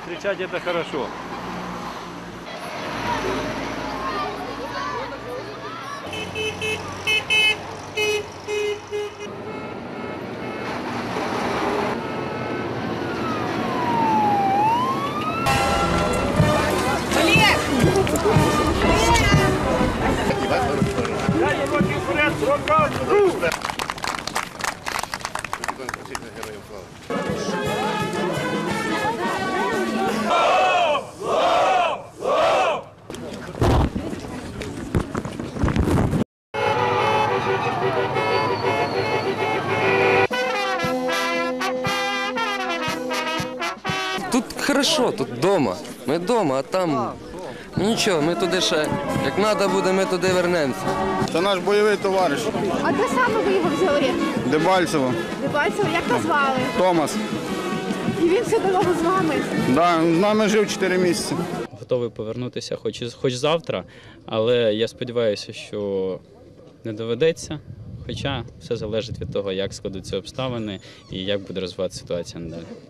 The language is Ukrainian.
встречать это хорошо. Рукавчик! Героїв слава! Хорошо, тут вдома. Ми вдома, а там ну, нічого, ми туди ще, як треба буде, ми туди вернемося. Це наш бойовий товариш А де саме ви його взяли? Дебальцево, Дебальцево, як назвали? Томас. І він все дорогу з вами. Да, з нами жив 4 місяці. готовий повернутися хоч, хоч завтра, але я сподіваюся, що не доведеться. Хоча все залежить від того, як складуться обставини і як буде розвиватися ситуація надалі.